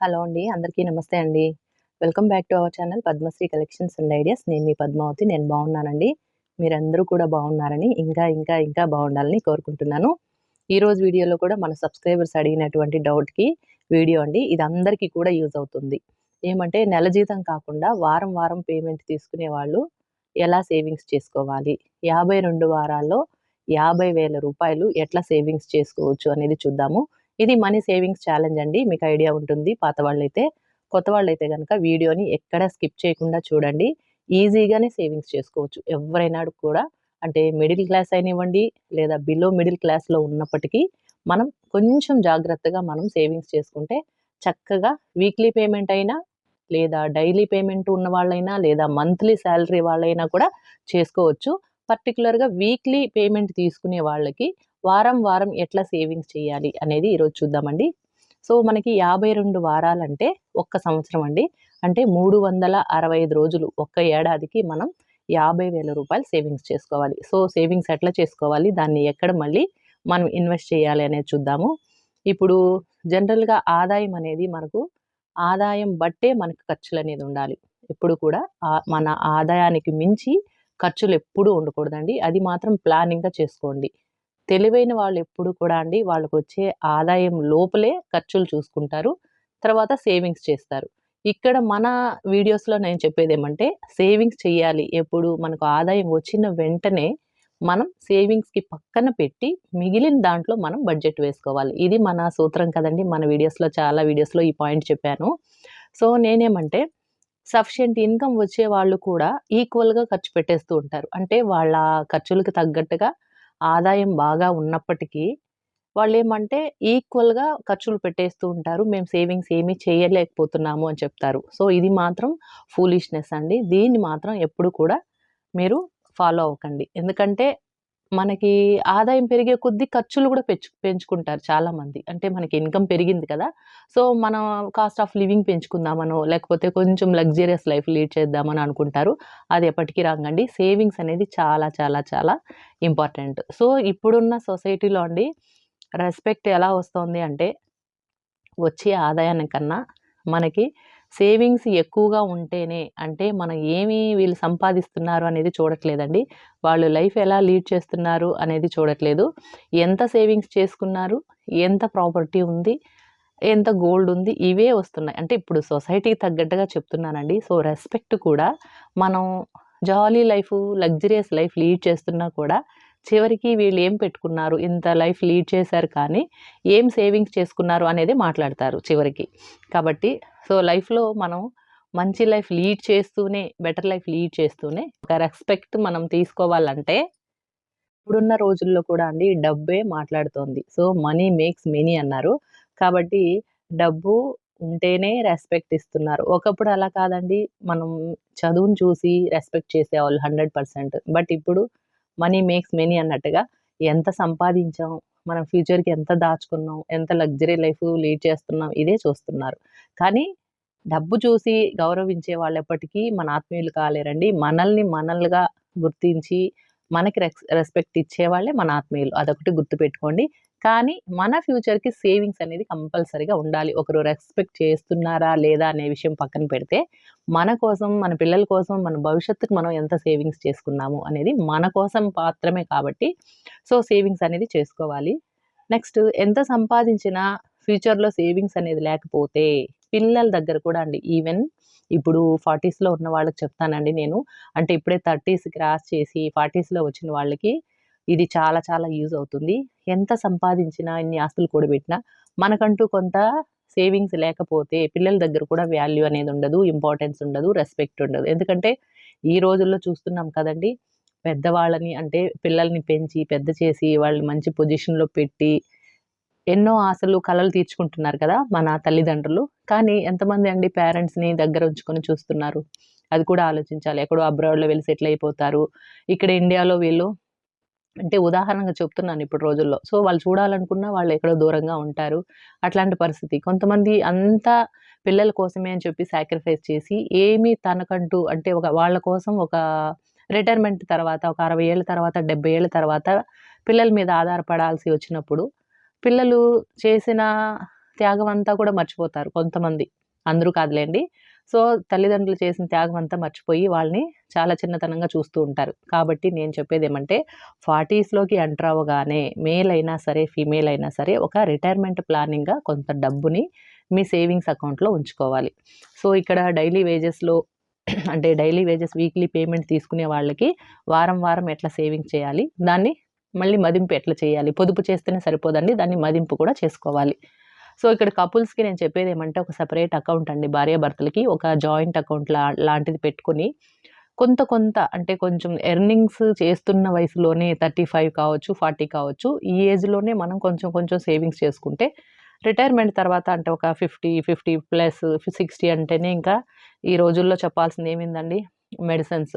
Hello అండి అందరికీ నమస్తే అండి. Welcome back to our channel Padmashri collections and ideas. నేను మీ పద్మావతి నేను బాగున్నానండి. మీరందరూ కూడా బాగున్నారని ఇంకా ఇంకా ఇంకా బాగుండాలని కోరుకుంటున్నాను. ఈరోజు వీడియోలో కూడా మన సబ్స్క్రైబర్స్ అడిగినటువంటి డౌట్కి వీడియో అండి. ఇది అందరికీ కూడా యూజ్ అవుతుంది. ఏమంటే నెల జీతం కాకుండా వారం వారం పేమెంట్ తీసుకునే వాళ్ళు ఎలా సేవింగ్స్ చేసుకోవాలి? యాభై రెండు వారాల్లో యాభై వేల రూపాయలు ఎట్లా సేవింగ్స్ చేసుకోవచ్చు అనేది చూద్దాము. ఇది మనీ సేవింగ్స్ ఛాలెంజ్ అండి. మీకు ఐడియా ఉంటుంది. పాత వాళ్ళైతే కొత్త వాళ్ళైతే కనుక వీడియోని ఎక్కడ స్కిప్ చేయకుండా చూడండి. ఈజీగానే సేవింగ్స్ చేసుకోవచ్చు. ఎవరైనా కూడా అంటే మిడిల్ క్లాస్ అయినివ్వండి లేదా బిలో మిడిల్ క్లాస్లో ఉన్నప్పటికీ మనం కొంచెం జాగ్రత్తగా మనం సేవింగ్స్ చేసుకుంటే చక్కగా వీక్లీ పేమెంట్ అయినా లేదా డైలీ పేమెంట్ ఉన్న వాళ్ళైనా లేదా మంత్లీ శాలరీ వాళ్ళైనా కూడా చేసుకోవచ్చు. పర్టికులర్గా వీక్లీ పేమెంట్ తీసుకునే వాళ్ళకి వారం వారం ఎట్లా సేవింగ్స్ చేయాలి అనేది ఈరోజు చూద్దామండి. సో మనకి యాభై రెండు వారాలంటే ఒక్క సంవత్సరం అండి. అంటే మూడు వందల అరవై ఐదు రోజులు ఒక్క ఏడాదికి మనం యాభై వేల రూపాయలు సేవింగ్స్ చేసుకోవాలి. సో సేవింగ్స్ ఎట్లా చేసుకోవాలి? దాన్ని ఎక్కడ మళ్ళీ మనం ఇన్వెస్ట్ చేయాలి అనేది చూద్దాము. ఇప్పుడు జనరల్గా ఆదాయం అనేది మనకు ఆదాయం బట్టే మనకు ఖర్చులు అనేది ఉండాలి. ఎప్పుడు కూడా మన ఆదాయానికి మించి ఖర్చులు ఎప్పుడూ ఉండకూడదండి. అది మాత్రం ప్లానింగ్గా చేసుకోండి. తెలివైన వాళ్ళు ఎప్పుడు కూడా అండి వాళ్ళకు వచ్చే ఆదాయం లోపలే ఖర్చులు చూసుకుంటారు. తర్వాత సేవింగ్స్ చేస్తారు. ఇక్కడ మన వీడియోస్లో నేను చెప్పేది ఏమంటే సేవింగ్స్ చేయాలి ఎప్పుడు మనకు ఆదాయం వచ్చిన వెంటనే మనం సేవింగ్స్కి పక్కన పెట్టి మిగిలిన దాంట్లో మనం బడ్జెట్ వేసుకోవాలి. ఇది మన సూత్రం కదండి. మన వీడియోస్లో చాలా వీడియోస్లో ఈ పాయింట్ చెప్పాను. సో నేనేమంటే సఫిషియంట్ ఇన్కమ్ వచ్చే వాళ్ళు కూడా ఈక్వల్గా ఖర్చు పెట్టేస్తూ ఉంటారు. అంటే వాళ్ళ ఖర్చులకు తగ్గట్టుగా ఆదాయం బాగా ఉన్నప్పటికీ వాళ్ళు ఏమంటే ఈక్వల్గా ఖర్చులు పెట్టేస్తూ ఉంటారు. మేము సేవింగ్స్ ఏమీ చేయలేకపోతున్నాము అని చెప్తారు. సో ఇది మాత్రం ఫూలిష్నెస్ అండి. దీన్ని మాత్రం ఎప్పుడు కూడా మీరు ఫాలో అవ్వకండి. ఎందుకంటే మనకి ఆదాయం పెరిగే కొద్దీ ఖర్చులు కూడా పెంచు పెంచుకుంటారు చాలామంది. అంటే మనకి ఇన్కమ్ పెరిగింది కదా. సో మనం కాస్ట్ ఆఫ్ లివింగ్ పెంచుకుందామనో లేకపోతే కొంచెం లగ్జరియస్ లైఫ్ లీడ్ చేద్దామని అనుకుంటారు. అది ఎప్పటికీ రాంగండి సేవింగ్స్ అనేది చాలా చాలా చాలా ఇంపార్టెంట్. సో ఇప్పుడున్న సొసైటీలో అండి రెస్పెక్ట్ ఎలా వస్తుంది అంటే వచ్చే ఆదాయానికన్నా మనకి సేవింగ్స్ ఎక్కువగా ఉంటేనే అంటే మనం ఏమి వీళ్ళు సంపాదిస్తున్నారు అనేది చూడట్లేదండి. వాళ్ళు లైఫ్ ఎలా లీడ్ చేస్తున్నారు అనేది చూడట్లేదు. ఎంత సేవింగ్స్ చేసుకున్నారు ఎంత ప్రాపర్టీ ఉంది ఎంత గోల్డ్ ఉంది ఇవే వస్తున్నాయి. అంటే ఇప్పుడు సొసైటీకి తగ్గట్టుగా చెప్తున్నానండి. సో రెస్పెక్ట్ కూడా మనం jolly life luxurious life lead చేస్తున్నా కూడా చివరికి వీళ్ళు ఏం పెట్టుకున్నారు? ఇంత లైఫ్ లీడ్ చేశారు కానీ ఏం సేవింగ్స్ చేసుకున్నారు అనేది మాట్లాడతారు చివరికి. కాబట్టి సో లైఫ్లో మనం మంచి లైఫ్ లీడ్ చేస్తూనే బెటర్ లైఫ్ లీడ్ చేస్తూనే ఒక రెస్పెక్ట్ మనం తీసుకోవాలంటే ఇప్పుడున్న రోజుల్లో కూడా అండి డబ్బే మాట్లాడుతోంది. సో మనీ మేక్స్ మెనీ అన్నారు. కాబట్టి డబ్బు ఉంటేనే రెస్పెక్ట్ ఇస్తున్నారు. ఒకప్పుడు అలా కాదండి. మనం చదువును చూసి రెస్పెక్ట్ చేసేవాళ్ళు హండ్రెడ్ పర్సెంట్. బట్ ఇప్పుడు మనీ మేక్స్ మెనీ అన్నట్టుగా ఎంత సంపాదించాం మనం ఫ్యూచర్కి ఎంత దాచుకున్నాం ఎంత లగ్జరీ లైఫ్ లీడ్ చేస్తున్నాం ఇదే చూస్తున్నారు. కానీ డబ్బు చూసి గౌరవించే వాళ్ళు ఎప్పటికీ మన ఆత్మీయులు కాలేరండి. మనల్ని మనల్గా గుర్తించి మనకి రెస్పెక్ట్ ఇచ్చేవాళ్ళే మన ఆత్మీయులు. అదొకటి గుర్తుపెట్టుకోండి. కానీ మన ఫ్యూచర్కి సేవింగ్స్ అనేది కంపల్సరీగా ఉండాలి. ఒకరు రెస్పెక్ట్ చేస్తున్నారా లేదా అనే విషయం పక్కన పెడితే మన కోసం మన పిల్లల కోసం మన భవిష్యత్తుకు మనం ఎంత సేవింగ్స్ చేసుకున్నాము అనేది మన కోసం మాత్రమే కాబట్టి సో సేవింగ్స్ అనేది చేసుకోవాలి. నెక్స్ట్ ఎంత సంపాదించినా ఫ్యూచర్లో సేవింగ్స్ అనేది లేకపోతే పిల్లల దగ్గర కూడా అండి ఈవెన్ ఇప్పుడు ఫార్టీస్లో ఉన్న వాళ్ళకి చెప్తానండి నేను. అంటే ఇప్పుడే థర్టీస్ క్రాస్ చేసి ఫార్టీస్లో వచ్చిన వాళ్ళకి ఇది చాలా చాలా యూజ్ అవుతుంది. ఎంత సంపాదించినా ఇన్ని ఆస్తులు కూడబెట్టినా మనకంటూ కొంత సేవింగ్స్ లేకపోతే పిల్లల దగ్గర కూడా వాల్యూ అనేది ఉండదు ఇంపార్టెన్స్ ఉండదు రెస్పెక్ట్ ఉండదు. ఎందుకంటే ఈ రోజుల్లో చూస్తున్నాం కదండి పెద్దవాళ్ళని అంటే పిల్లల్ని పెంచి పెద్ద చేసి వాళ్ళని మంచి పొజిషన్లో పెట్టి ఎన్నో ఆశలు కళలు తీర్చుకుంటున్నారు కదా మన తల్లిదండ్రులు. కానీ ఎంతమంది అండి పేరెంట్స్ని దగ్గర ఉంచుకొని చూస్తున్నారు? అది కూడా ఆలోచించాలి. ఎక్కడో అబ్రాడ్లో వెళ్ళి సెటిల్ అయిపోతారు. ఇక్కడ ఇండియాలో వీళ్ళు అంటే ఉదాహరణగా చెప్తున్నాను ఇప్పుడు రోజుల్లో. సో వాళ్ళు చూడాలనుకున్నా వాళ్ళు ఎక్కడో దూరంగా ఉంటారు. అట్లాంటి పరిస్థితి. కొంతమంది అంతా పిల్లల కోసమే అని చెప్పి సాక్రిఫైస్ చేసి ఏమీ తనకంటూ అంటే ఒక వాళ్ళ కోసం ఒక రిటైర్మెంట్ తర్వాత ఒక అరవై ఏళ్ళ తర్వాత డెబ్బై ఏళ్ళ తర్వాత పిల్లల మీద ఆధారపడాల్సి వచ్చినప్పుడు పిల్లలు చేసిన త్యాగం అంతా కూడా మర్చిపోతారు కొంతమంది. అందరూ కాదులేండి. సో తల్లిదండ్రులు చేసిన త్యాగం అంతా మర్చిపోయి వాళ్ళని చాలా చిన్నతనంగా చూస్తూ ఉంటారు. కాబట్టి నేను చెప్పేది ఏమంటే ఫార్టీస్లోకి ఎంటర్ అవ్వగానే మేల్ అయినా సరే ఫీమేల్ అయినా సరే ఒక రిటైర్మెంట్ ప్లానింగ్గా కొంత డబ్బుని మీ సేవింగ్స్ అకౌంట్లో ఉంచుకోవాలి. సో ఇక్కడ డైలీ వేజెస్లో అంటే డైలీ వేజెస్ వీక్లీ పేమెంట్ తీసుకునే వాళ్ళకి వారం వారం ఎట్లా సేవింగ్ చేయాలి దాన్ని మళ్ళీ మదింపు ఎట్లా చేయాలి పొదుపు చేస్తేనే సరిపోదండి దాన్ని మదింపు కూడా చేసుకోవాలి. సో ఇక్కడ కపుల్స్కి నేను చెప్పేది ఏమంటే ఒక సపరేట్ అకౌంట్ అండి భార్యాభర్తలకి. ఒక జాయింట్ అకౌంట్ లా లాంటిది పెట్టుకుని కొంత కొంత అంటే కొంచెం ఎర్నింగ్స్ చేస్తున్న వయసులోనే థర్టీ ఫైవ్ కావచ్చు ఫార్టీ కావచ్చు ఈ ఏజ్లోనే మనం కొంచెం కొంచెం సేవింగ్స్ చేసుకుంటే రిటైర్మెంట్ తర్వాత అంటే ఒక ఫిఫ్టీ ఫిఫ్టీ ప్లస్ సిక్స్టీ అంటేనే ఇంకా ఈ రోజుల్లో చెప్పాల్సింది ఏమిందండి మెడిసిన్స్.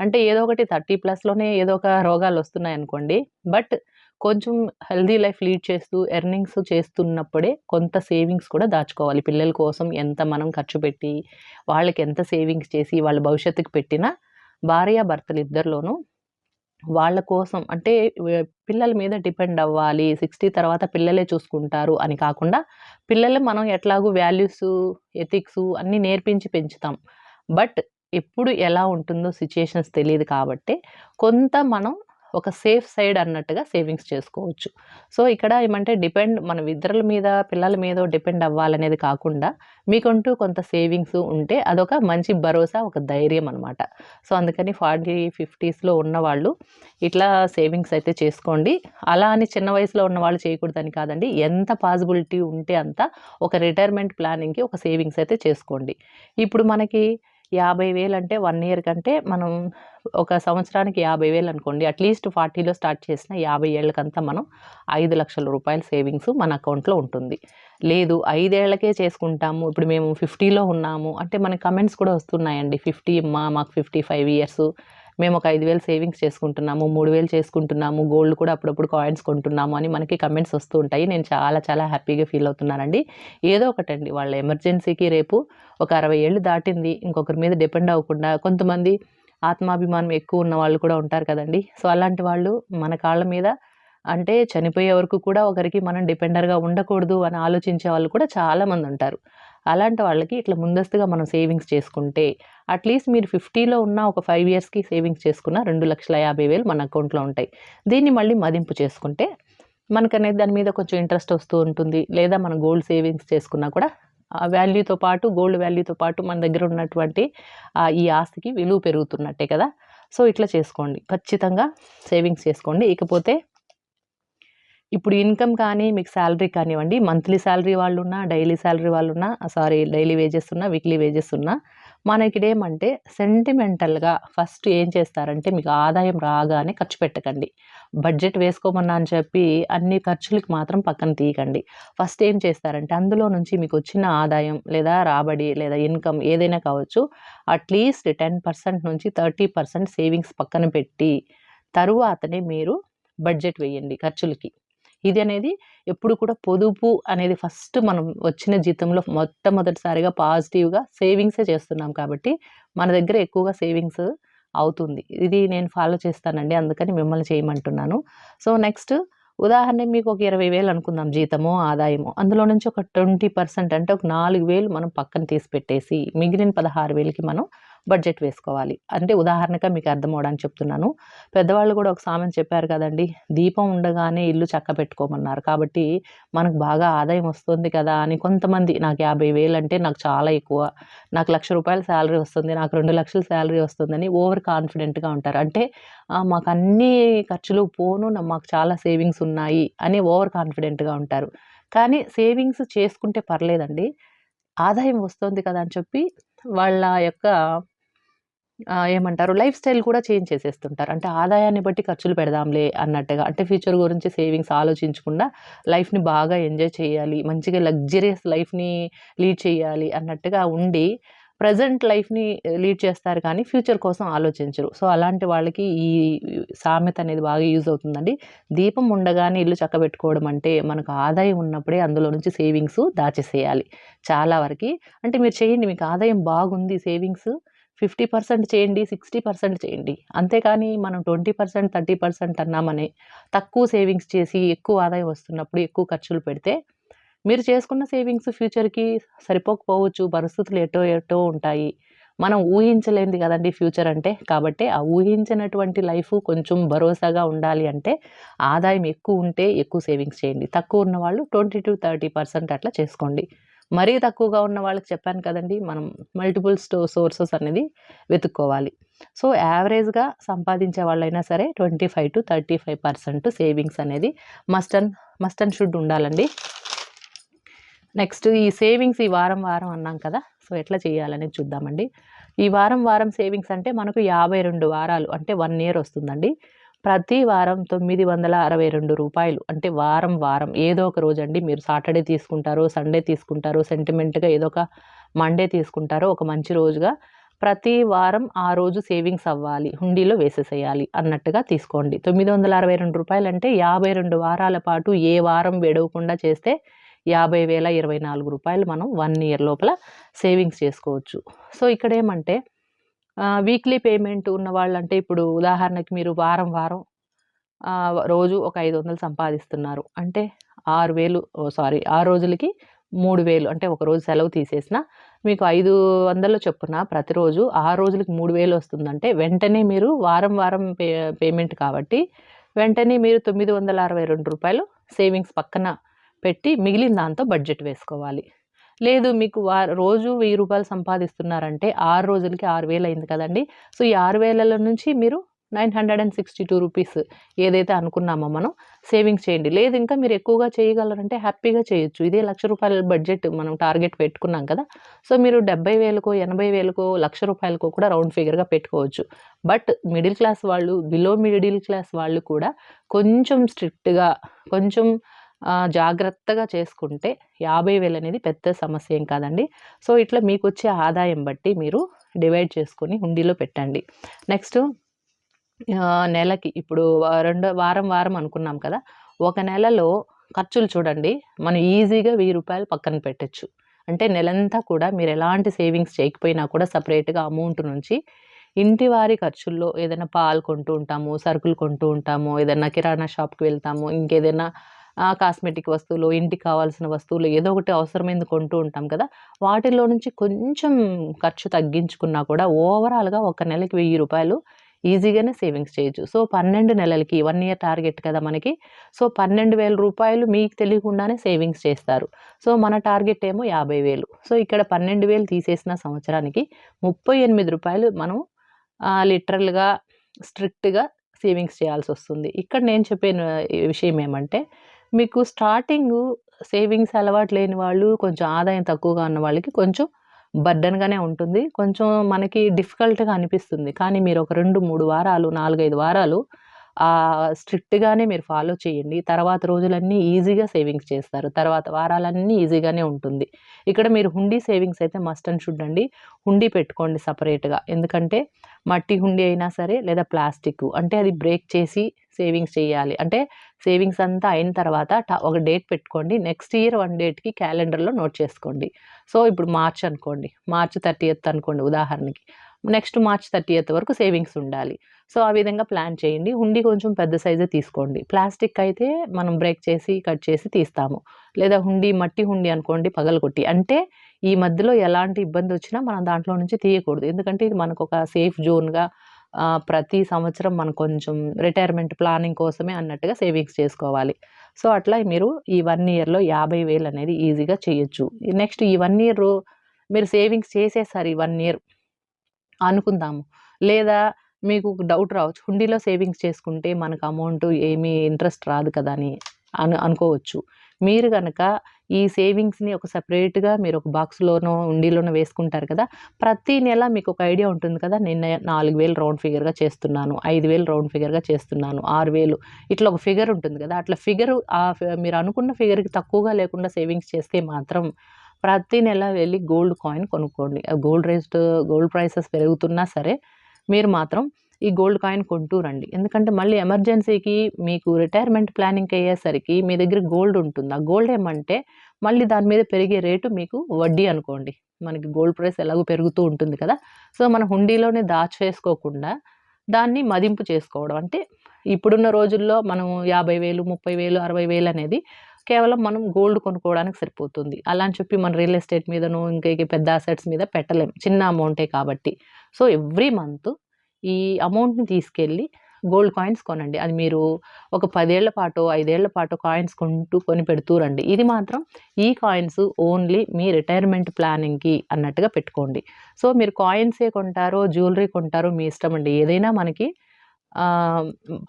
అంటే ఏదో ఒకటి థర్టీ ప్లస్లోనే ఏదో ఒక రోగాలు వస్తున్నాయి అనుకోండి బట్ కొంచెం హెల్దీ లైఫ్ లీడ్ చేస్తూ ఎర్నింగ్స్ చేస్తున్నప్పుడే కొంత సేవింగ్స్ కూడా దాచుకోవాలి. పిల్లల కోసం ఎంత మనం ఖర్చు పెట్టి వాళ్ళకి ఎంత సేవింగ్స్ చేసి వాళ్ళ భవిష్యత్తుకి పెట్టినా భార్య భర్తలు ఇద్దరిలోనూ వాళ్ళ కోసం అంటే పిల్లల మీద డిపెండ్ అవ్వాలి. సిక్స్టీ తర్వాత పిల్లలే చూసుకుంటారు అని కాకుండా పిల్లలు మనం ఎట్లాగూ వాల్యూస్ ఎథిక్స్ అన్నీ నేర్పించి పెంచుతాం. బట్ ఎప్పుడు ఎలా ఉంటుందో సిచ్యుయేషన్స్ తెలియదు కాబట్టి కొంత మనం ఒక సేఫ్ సైడ్ అన్నట్టుగా సేవింగ్స్ చేసుకోవచ్చు. సో ఇక్కడ ఏమంటే డిపెండ్ మన ఇద్దరుల మీద పిల్లల మీద డిపెండ్ అవ్వాలనేది కాకుండా మీకంటూ కొంత సేవింగ్స్ ఉంటే అదొక మంచి భరోసా ఒక ధైర్యం అనమాట సో అందుకని ఫార్టీ ఫిఫ్టీస్లో ఉన్నవాళ్ళు ఇట్లా సేవింగ్స్ అయితే చేసుకోండి. అలా అని చిన్న వయసులో ఉన్న వాళ్ళు చేయకూడదని కాదండి. ఎంత పాసిబిలిటీ ఉంటే అంత ఒక రిటైర్మెంట్ ప్లానింగ్కి ఒక సేవింగ్స్ అయితే చేసుకోండి. ఇప్పుడు మనకి యాభై వేలు అంటే వన్ ఇయర్ కంటే మనం ఒక సంవత్సరానికి యాభై వేలు అనుకోండి. అట్లీస్ట్ ఫార్టీలో స్టార్ట్ చేసిన యాభై ఏళ్ళకంతా మనం ఐదు లక్షల రూపాయల సేవింగ్స్ మన అకౌంట్లో ఉంటుంది. లేదు ఐదేళ్ళకే చేసుకుంటాము. ఇప్పుడు మేము ఫిఫ్టీలో ఉన్నాము. అంటే మన కమెంట్స్ కూడా వస్తున్నాయండి. ఫిఫ్టీ మా మాకు ఫిఫ్టీ ఫైవ్ ఇయర్స్ మేము ఒక ఐదు వేలు సేవింగ్స్ చేసుకుంటున్నాము మూడు వేలు చేసుకుంటున్నాము గోల్డ్ కూడా అప్పుడప్పుడు కాయిన్స్ కొంటున్నాము అని మనకి కమెంట్స్ వస్తూ ఉంటాయి. నేను చాలా చాలా హ్యాపీగా ఫీల్ అవుతున్నానండి. ఏదో ఒకటండి వాళ్ళ ఎమర్జెన్సీకి రేపు ఒక అరవై ఏళ్ళు దాటింది. ఇంకొకరి మీద డిపెండ్ అవ్వకుండా కొంతమంది ఆత్మాభిమానం ఎక్కువ ఉన్న వాళ్ళు కూడా ఉంటారు కదండి. సో అలాంటి వాళ్ళు మన కాళ్ళ మీద అంటే చనిపోయే వరకు కూడా ఒకరికి మనం డిపెండర్గా ఉండకూడదు అని ఆలోచించే వాళ్ళు కూడా చాలామంది ఉంటారు. అలాంటి వాళ్ళకి ఇట్లా ముందస్తుగా మనం సేవింగ్స్ చేసుకుంటే అట్లీస్ట్ మీరు ఫిఫ్టీలో ఉన్న ఒక ఫైవ్ ఇయర్స్కి సేవింగ్స్ చేసుకున్న రెండు లక్షల యాభై వేలు మన అకౌంట్లో ఉంటాయి. దీన్ని మళ్ళీ మదింపు చేసుకుంటే మనకనేది దాని మీద కొంచెం ఇంట్రెస్ట్ వస్తూ ఉంటుంది. లేదా మనం గోల్డ్ సేవింగ్స్ చేసుకున్నా కూడా ఆ వాల్యూతో పాటు గోల్డ్ వాల్యూతో పాటు మన దగ్గర ఉన్నటువంటి ఈ ఆస్తికి విలువ పెరుగుతున్నట్టే కదా. సో ఇట్లా చేసుకోండి. ఖచ్చితంగా సేవింగ్స్ చేసుకోండి. ఇకపోతే ఇప్పుడు ఇన్కమ్ కానీ మీకు శాలరీ కానివ్వండి మంత్లీ శాలరీ వాళ్ళు ఉన్నా డైలీ శాలరీ వాళ్ళు ఉన్నా సారీ డైలీ వేజెస్ ఉన్నా వీక్లీ వేజెస్ ఉన్నా మనకిడేమంటే సెంటిమెంటల్గా ఫస్ట్ ఏం చేస్తారంటే మీకు ఆదాయం రాగానే ఖర్చు పెట్టకండి. బడ్జెట్ వేసుకోమన్నా అని చెప్పి అన్ని ఖర్చులకి మాత్రం పక్కన తీయకండి. ఫస్ట్ ఏం చేస్తారంటే అందులో నుంచి మీకు వచ్చిన ఆదాయం లేదా రాబడి లేదా ఇన్కమ్ ఏదైనా కావచ్చు అట్లీస్ట్ టెన్ పర్సెంట్ నుంచి థర్టీ పర్సెంట్ సేవింగ్స్ పక్కన పెట్టి తరువాతనే మీరు బడ్జెట్ వేయండి ఖర్చులకి. ఇది అనేది ఎప్పుడు కూడా పొదుపు అనేది ఫస్ట్ మనం వచ్చిన జీతంలో మొట్టమొదటిసారిగా పాజిటివ్గా సేవింగ్సే చేస్తున్నాం కాబట్టి మన దగ్గర ఎక్కువగా సేవింగ్స్ అవుతుంది. ఇది నేను ఫాలో చేస్తానండి. అందుకని మిమ్మల్ని చేయమంటున్నాను. సో నెక్స్ట్ ఉదాహరణ మీకు ఒక ఇరవై వేలు అనుకుందాం జీతమో ఆదాయమో. అందులో నుంచి ఒక ట్వంటీ పర్సెంట్ అంటే ఒక నాలుగు వేలు మనం పక్కన తీసి పెట్టేసి మిగిలిన పదహారు వేలకి మనం బడ్జెట్ వేసుకోవాలి. అంటే ఉదాహరణగా మీకు అర్థం అవడానికి చెప్తున్నాను. పెద్దవాళ్ళు కూడా ఒక సామెత చెప్పారు కదండి దీపం ఉండగానే ఇల్లు చక్క పెట్టుకోమన్నారు కాబట్టి మనకు బాగా ఆదాయం వస్తుంది కదా అని కొంతమంది నాకు యాభై వేలు అంటే నాకు చాలా ఎక్కువ. నాకు లక్ష రూపాయల శాలరీ వస్తుంది. నాకు రెండు లక్షల శాలరీ వస్తుందని ఓవర్ కాన్ఫిడెంట్గా ఉంటారు. అంటే మాకు అన్ని ఖర్చులు పోను. మాకు చాలా సేవింగ్స్ ఉన్నాయి అని ఓవర్ కాన్ఫిడెంట్గా ఉంటారు. కానీ సేవింగ్స్ చేసుకుంటే పర్లేదండి. ఆదాయం వస్తుంది కదా అని చెప్పి వాళ్ళ యొక్క ఏమంటారు లైఫ్ స్టైల్ కూడా చేంజ్ చేసేస్తుంటారు. అంటే ఆదాయాన్ని బట్టి ఖర్చులు పెడదాంలే అన్నట్టుగా అంటే ఫ్యూచర్ గురించి సేవింగ్స్ ఆలోచించకుండా లైఫ్ని బాగా ఎంజాయ్ చేయాలి మంచిగా లగ్జరియస్ లైఫ్ని లీడ్ చేయాలి అన్నట్టుగా ఉండి ప్రజెంట్ లైఫ్ని లీడ్ చేస్తారు కానీ ఫ్యూచర్ కోసం ఆలోచించరు. సో అలాంటి వాళ్ళకి ఈ సామెత అనేది బాగా యూజ్ అవుతుందండి. దీపం ఉండగానే ఇల్లు చక్కబెట్టుకోవడం అంటే మనకు ఆదాయం ఉన్నప్పుడే అందులో నుంచి సేవింగ్స్ దాచేసేయాలి. చాలా వరకు. అంటే మీరు చేయండి మీకు ఆదాయం బాగుంది సేవింగ్స్ ఫిఫ్టీ పర్సెంట్ చేయండి సిక్స్టీ పర్సెంట్ చేయండి. అంతేకాని మనం ట్వంటీ పర్సెంట్ థర్టీ పర్సెంట్ అన్నామని తక్కువ సేవింగ్స్ చేసి ఎక్కువ ఆదాయం వస్తున్నప్పుడు ఎక్కువ ఖర్చులు పెడితే మీరు చేసుకున్న సేవింగ్స్ ఫ్యూచర్‌కి సరిపోకపోవచ్చు. పరిస్థితులు ఎటో ఎటో ఉంటాయి. మనం ఊహించలేనిది కదండి ఫ్యూచర్ అంటే. కాబట్టి ఆ ఊహించినటువంటి లైఫ్ కొంచెం భరోసాగా ఉండాలి అంటే ఆదాయం ఎక్కువ ఉంటే ఎక్కువ సేవింగ్స్ చేయండి. తక్కువ ఉన్నవాళ్ళు 20-30% అట్లా చేసుకోండి. మరీ తక్కువగా ఉన్న వాళ్ళకి చెప్పాను కదండీ! మనం మల్టిపుల్ స్టో సోర్సెస్ అనేది వెతుక్కోవాలి. సో, యావరేజ్‌గా సంపాదించే వాళ్ళైనా సరే 25-35% సేవింగ్స్ అనేది must and must and should ఉండాలండి. నెక్స్ట్ ఈ సేవింగ్స్ ఈ వారం వారం అన్నాం కదా! సో, ఎట్లా చేయాలనేది చూద్దామండి. ఈ వారం వారం సేవింగ్స్ అంటే మనకు 52 వారాలు అంటే వన్ ఇయర్ వస్తుందండి. ప్రతి వారం తొమ్మిది వందల అరవై రెండు రూపాయలు అంటే వారం వారం ఏదో ఒక రోజు అండి మీరు సాటర్‌డే తీసుకుంటారు సండే తీసుకుంటారు సెంటిమెంట్‌గా ఏదో ఒక మండే తీసుకుంటారో ఒక మంచి రోజుగా ప్రతి వారం ఆ రోజు సేవింగ్స్ అవ్వాలి. హుండీలో వేసేసేయాలి అన్నట్టుగా తీసుకోండి. తొమ్మిది వందల అరవై రెండు రూపాయలు అంటే 52 వారాల పాటు ఏ వారం వెడవకుండా చేస్తే యాభై వేల ఇరవై నాలుగు రూపాయలు మనం వన్ ఇయర్ లోపల సేవింగ్స్ చేసుకోవచ్చు. సో, ఇక్కడ ఏమంటే వీక్లీ పేమెంట్ ఉన్న వాళ్ళంటే ఇప్పుడు ఉదాహరణకి మీరు వారం వారం రోజు ఒక 500 సంపాదిస్తున్నారు. అంటే ఆరు వేలు సారీ ఆ రోజులకి 3000 అంటే ఒక రోజు సెలవు తీసేసిన మీకు 500 చొప్పున ప్రతిరోజు 6 రోజులకి 3000 వస్తుందంటే వెంటనే మీరు వారం వారం పే పేమెంట్ కాబట్టి వెంటనే మీరు తొమ్మిది వందల అరవై రెండు రూపాయలు సేవింగ్స్ పక్కన పెట్టి మిగిలిన దాంతో బడ్జెట్ వేసుకోవాలి. లేదు మీకు వా రోజు వెయ్యి రూపాయలు సంపాదిస్తున్నారంటే ఆరు రోజులకి ఆరు వేలు అయింది కదండీ! సో, ఈ 6000లో నుంచి మీరు nine hundred and sixty two rupees ఏదైతే అనుకున్నామో మనం సేవింగ్స్ చేయండి. లేదు ఇంకా మీరు ఎక్కువగా చేయగలరంటే హ్యాపీగా చేయొచ్చు. ఇదే లక్ష రూపాయల బడ్జెట్ మనం టార్గెట్ పెట్టుకున్నాం కదా! సో, మీరు డెబ్భై వేలకో ఎనభై వేలకో లక్ష రూపాయలకో కూడా రౌండ్ ఫిగర్‌గా పెట్టుకోవచ్చు. బట్ మిడిల్ క్లాస్ వాళ్ళు, బిలో మిడిల్ క్లాస్ వాళ్ళు కూడా కొంచెం స్ట్రిక్ట్‌గా కొంచెం జాగ్రత్తగా చేసుకుంటే యాభై వేలు అనేది పెద్ద సమస్య ఏం కాదండి. సో, ఇట్లా మీకు వచ్చే ఆదాయం బట్టి మీరు డివైడ్ చేసుకొని హుండీలో పెట్టండి. నెక్స్ట్ నెలకి ఇప్పుడు రెండు రెండో వారం వారం అనుకున్నాం కదా! ఒక నెలలో ఖర్చులు చూడండి. మనం ఈజీగా వెయ్యి రూపాయలు పక్కన పెట్టొచ్చు. అంటే నెలంతా కూడా మీరు ఎలాంటి సేవింగ్స్ చేయకపోయినా కూడా సపరేట్గా అమౌంట్ నుంచి ఇంటి వారి ఖర్చుల్లో ఏదైనా పాలు కొంటూ ఉంటాము, సరుకులు కొంటూ ఉంటాము, ఏదైనా కిరాణా షాప్‌కి వెళ్తాము, ఇంకేదైనా కాస్మెటిక్ వస్తువులు, ఇంటికి కావాల్సిన వస్తువులు ఏదో ఒకటి అవసరమైంది కొంటూ ఉంటాం కదా! వాటిలో నుంచి కొంచెం ఖర్చు తగ్గించుకున్నా కూడా ఓవరాల్‌గా ఒక నెలకి వెయ్యి రూపాయలు ఈజీగానే సేవింగ్స్ చేయొచ్చు. సో, 12 నెలలకి వన్ ఇయర్ టార్గెట్ కదా మనకి. సో, పన్నెండు వేల రూపాయలు మీకు తెలియకుండానే సేవింగ్స్ చేస్తారు. సో, మన టార్గెట్ ఏమో యాభై వేలు సో, ఇక్కడ 12,000 తీసేసిన సంవత్సరానికి ముప్పై ఎనిమిది రూపాయలు మనం లిటరల్‌గా స్ట్రిక్ట్‌గా సేవింగ్స్ చేయాల్సి వస్తుంది ఇక్కడ నేను చెప్పే విషయం ఏమంటే మీకు స్టార్టింగు సేవింగ్స్ అలవాటు లేని వాళ్ళు, కొంచెం ఆదాయం తక్కువగా ఉన్న వాళ్ళకి కొంచెం బర్డెన్‌గానే ఉంటుంది. కొంచెం మనకి డిఫికల్ట్‌గా అనిపిస్తుంది. కానీ మీరు ఒక 2, 3 వారాలు, 4, 5 వారాలు స్ట్రిక్ట్‌గానే మీరు ఫాలో చేయండి. తర్వాత రోజులన్నీ ఈజీగా సేవింగ్స్ చేస్తారు. తర్వాత వారాలన్నీ ఈజీగానే ఉంటుంది. ఇక్కడ మీరు హుండీ సేవింగ్స్ అయితే మస్ట్ అండ్ షుడ్ అండి. హుండీ పెట్టుకోండి సపరేట్గా ఎందుకంటే మట్టి హుండీ అయినా సరే లేదా ప్లాస్టిక్ అంటే అది బ్రేక్ చేసి సేవింగ్స్ చేయాలి. అంటే సేవింగ్స్ అంతా అయిన తర్వాత ఒక డేట్ పెట్టుకోండి. నెక్స్ట్ ఇయర్ వన్ డేట్‌కి క్యాలెండర్‌లో నోట్ చేసుకోండి. సో, ఇప్పుడు మార్చ్ అనుకోండి. మార్చ్ 30థ్ అనుకోండి ఉదాహరణకి. నెక్స్ట్ మార్చ్ 30థ్ వరకు సేవింగ్స్ ఉండాలి. సో, ఆ విధంగా ప్లాన్ చేయండి. హుండీ కొంచెం పెద్ద సైజే తీసుకోండి. ప్లాస్టిక్ అయితే మనం బ్రేక్ చేసి, కట్ చేసి తీస్తాము. లేదా హుండీ మట్టి హుండీ అనుకోండి పగలగొట్టి. అంటే ఈ మధ్యలో ఎలాంటి ఇబ్బంది వచ్చినా మనం దాంట్లో నుంచి తీయకూడదు. ఎందుకంటే ఇది మనకొక సేఫ్ జోన్‌గా ప్రతి సంవత్సరం మనం కొంచెం రిటైర్మెంట్ ప్లానింగ్ కోసమే అన్నట్టుగా సేవింగ్స్ చేసుకోవాలి. సో, అట్లా మీరు ఈ వన్ ఇయర్‌లో యాభై వేలు అనేది ఈజీగా చేయొచ్చు. నెక్స్ట్ ఈ వన్ ఇయర్ మీరు సేవింగ్స్ చేసేసారు ఈ వన్ ఇయర్ అనుకుందాము. లేదా మీకు డౌట్ రావచ్చు. హుండీలో సేవింగ్స్ చేసుకుంటే మనకు అమౌంట్ ఏమీ ఇంట్రెస్ట్ రాదు కదా! అని అను అనుకోవచ్చు. మీరు కనుక ఈ సేవింగ్స్‌ని ఒక సపరేట్గా మీరు ఒక బాక్స్‌లోనో, హుండీలోనో వేసుకుంటారు కదా! ప్రతి నెల మీకు ఒక ఐడియా ఉంటుంది కదా! నేను 4000 రౌండ్ ఫిగర్‌గా చేస్తున్నాను. ఐదు వేలు రౌండ్ ఫిగర్‌గా చేస్తున్నాను. ఆరు వేలు ఇట్లా ఒక ఫిగర్ ఉంటుంది కదా! అట్లా ఫిగర్ ఆ మీరు అనుకున్న ఫిగర్‌కి తక్కువగా లేకుండా సేవింగ్స్ చేస్తే మాత్రం ప్రతి నెల వెళ్ళి గోల్డ్ కాయిన్ కొనుక్కోండి. గోల్డ్ రేట్ గోల్డ్ ప్రైసెస్ పెరుగుతున్నా సరే మీరు మాత్రం ఈ గోల్డ్ కాయిన్ కొంటూ రండి. ఎందుకంటే మళ్ళీ ఎమర్జెన్సీకి మీకు రిటైర్మెంట్ ప్లానింగ్‌కి అయ్యేసరికి మీ దగ్గర గోల్డ్ ఉంటుంది. ఆ గోల్డ్ ఏమంటే మళ్ళీ దాని మీద పెరిగే రేటు మీకు వడ్డీ అనుకోండి. మనకి గోల్డ్ ప్రైస్ ఎలాగో పెరుగుతూ ఉంటుంది కదా! సో, మన హుండీలోనే దాచేసుకోకుండా దాన్ని మదింపు చేసుకోవడం. అంటే ఇప్పుడున్న రోజుల్లో మనం యాభై వేలు ముప్పై వేలు అరవై వేలు అనేది కేవలం మనం గోల్డ్ కొనుక్కోవడానికి సరిపోతుంది. అలా అని చెప్పి మన రియల్ ఎస్టేట్ మీదను ఇంకా పెద్ద అసెట్స్ మీద పెట్టలేం. చిన్న అమౌంటే కాబట్టి. సో ఎవ్రీ మంత్ ఈ అమౌంట్ని తీసుకెళ్ళి గోల్డ్ కాయిన్స్ కొనండి. అది మీరు ఒక పదేళ్ళ పాటు ఐదేళ్ళ పాటు కాయిన్స్ కొంటూ కొని పెడుతూ రండి. ఇది మాత్రం ఈ కాయిన్స్ ఓన్లీ మీ రిటైర్మెంట్ ప్లానింగ్కి అన్నట్టుగా పెట్టుకోండి. సో మీరు కాయిన్సే కొంటారో జ్యువెలరీ కొంటారో మీ ఇష్టం అండి. ఏదైనా మనకి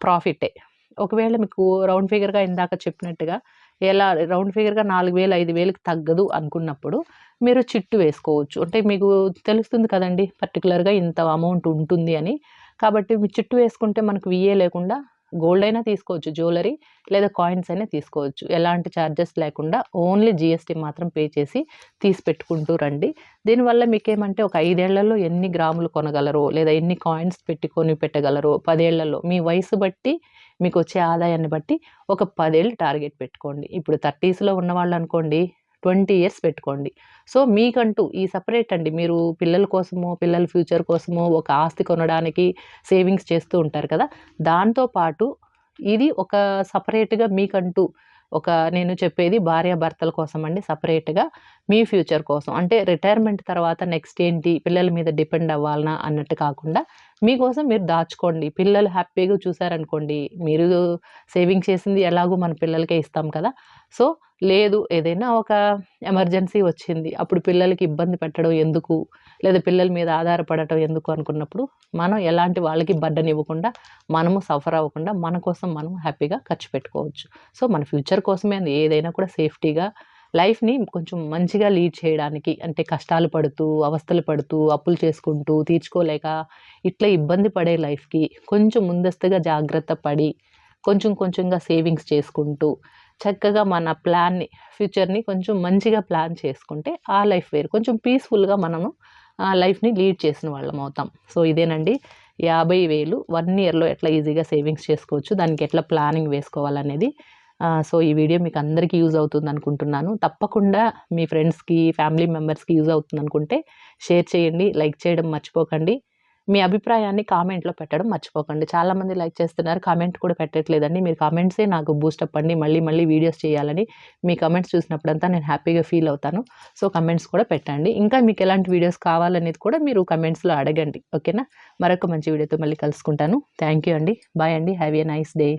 ప్రాఫిటే. ఒకవేళ మీకు రౌండ్ ఫిగర్గా ఇందాక చెప్పినట్టుగా ఎలా రౌండ్ ఫిగర్గా నాలుగు వేలు ఐదు వేలకు తగ్గదు అనుకున్నప్పుడు మీరు చిట్టు వేసుకోవచ్చు. అంటే మీకు తెలుస్తుంది కదండి పర్టికులర్గా ఇంత అమౌంట్ ఉంటుంది అని. కాబట్టి మీ చిట్టు వేసుకుంటే మనకు విఏ లేకుండా గోల్డ్ అయినా తీసుకోవచ్చు జ్యువెలరీ లేదా కాయిన్స్ అయినా తీసుకోవచ్చు. ఎలాంటి ఛార్జెస్ లేకుండా ఓన్లీ జిఎస్టీ మాత్రం పే చేసి తీసి పెట్టుకుంటూ రండి. దీనివల్ల మీకేమంటే ఒక ఐదేళ్ళలో ఎన్ని గ్రాములు కొనగలరో లేదా ఎన్ని కాయిన్స్ పెట్టుకొని పెట్టగలరో పదేళ్ళలో మీ వయసు బట్టి మీకు వచ్చే ఆదాయాన్ని బట్టి ఒక పదేళ్ళు టార్గెట్ పెట్టుకోండి. ఇప్పుడు థర్టీస్లో ఉన్నవాళ్ళు అనుకోండి ట్వంటీ ఇయర్స్ పెట్టుకోండి. సో మీకంటూ ఈ సపరేట్ అండి. మీరు పిల్లల కోసమో పిల్లల ఫ్యూచర్ కోసమో ఒక ఆస్తి కొనడానికి సేవింగ్స్ చేస్తూ ఉంటారు కదా. దాంతో పాటు ఇది ఒక సపరేట్గా మీకంటూ ఒక నేను చెప్పేది భార్యాభర్తల కోసం అండి. సపరేట్గా మీ ఫ్యూచర్ కోసం. అంటే రిటైర్మెంట్ తర్వాత నెక్స్ట్ ఏంటి పిల్లల మీద డిపెండ్ అవ్వాలనా అన్నట్టు కాకుండా మీకోసం మీరు దాచుకోండి. పిల్లలు హ్యాపీగా చూసారనుకోండి. మీరు సేవింగ్ చేసింది ఎలాగో మన పిల్లలకే ఇస్తాం కదా. సో లేదు ఏదైనా ఒక ఎమర్జెన్సీ వచ్చింది. అప్పుడు పిల్లలకి ఇబ్బంది పెట్టడం ఎందుకు? లేదా పిల్లల మీద ఆధారపడటం ఎందుకు అనుకున్నప్పుడు మనం ఎలాంటి వాళ్ళకి బడ్డనివ్వకుండా మనము సఫర్ అవ్వకుండా మన కోసం మనం హ్యాపీగా ఖర్చు పెట్టుకోవచ్చు. సో మన ఫ్యూచర్ కోసమే అది ఏదైనా కూడా సేఫ్టీగా లైఫ్ని కొంచెం మంచిగా లీడ్ చేయడానికి అంటే కష్టాలు పడుతూ అవస్థలు పడుతూ అప్పులు చేసుకుంటూ తీర్చుకోలేక ఇట్లా ఇబ్బంది పడే లైఫ్కి కొంచెం ముందస్తుగా జాగ్రత్త పడి కొంచెం కొంచెంగా సేవింగ్స్ చేసుకుంటూ చక్కగా మన ప్లాన్ని ఫ్యూచర్ని కొంచెం మంచిగా ప్లాన్ చేసుకుంటే ఆ లైఫ్ వేరు. కొంచెం పీస్ఫుల్గా మనము ఆ లైఫ్ని లీడ్ చేసిన వాళ్ళం అవుతాం. సో ఇదేనండి. యాభై వేలు వన్ ఇయర్లో ఎట్లా ఈజీగా సేవింగ్స్ చేసుకోవచ్చు దానికి ఎట్లా ప్లానింగ్ వేసుకోవాలనేది సో ఈ వీడియో మీకు అందరికీ యూజ్ అవుతుంది అనుకుంటున్నాను తప్పకుండా మీ ఫ్రెండ్స్కి ఫ్యామిలీ మెంబర్స్కి యూజ్ అవుతుంది అనుకుంటే షేర్ చేయండి లైక్ చేయడం మర్చిపోకండి. మీ అభిప్రాయాన్ని కామెంట్లో పెట్టడం మర్చిపోకండి. చాలామంది లైక్ చేస్తున్నారు కామెంట్ కూడా పెట్టట్లేదండి. మీరు కామెంట్సే నాకు బూస్టప్ అండి. మళ్ళీ మళ్ళీ వీడియోస్ చేయాలని మీ కమెంట్స్ చూసినప్పుడంతా నేను హ్యాపీగా ఫీల్ అవుతాను. సో కమెంట్స్ కూడా పెట్టండి. ఇంకా మీకు ఎలాంటి వీడియోస్ కావాలనేది కూడా మీరు కమెంట్స్లో అడగండి. ఓకేనా? మరొక మంచి వీడియోతో మళ్ళీ కలుసుకుంటాను. థ్యాంక్ యూ అండి. బాయ్ అండి. Have a nice day.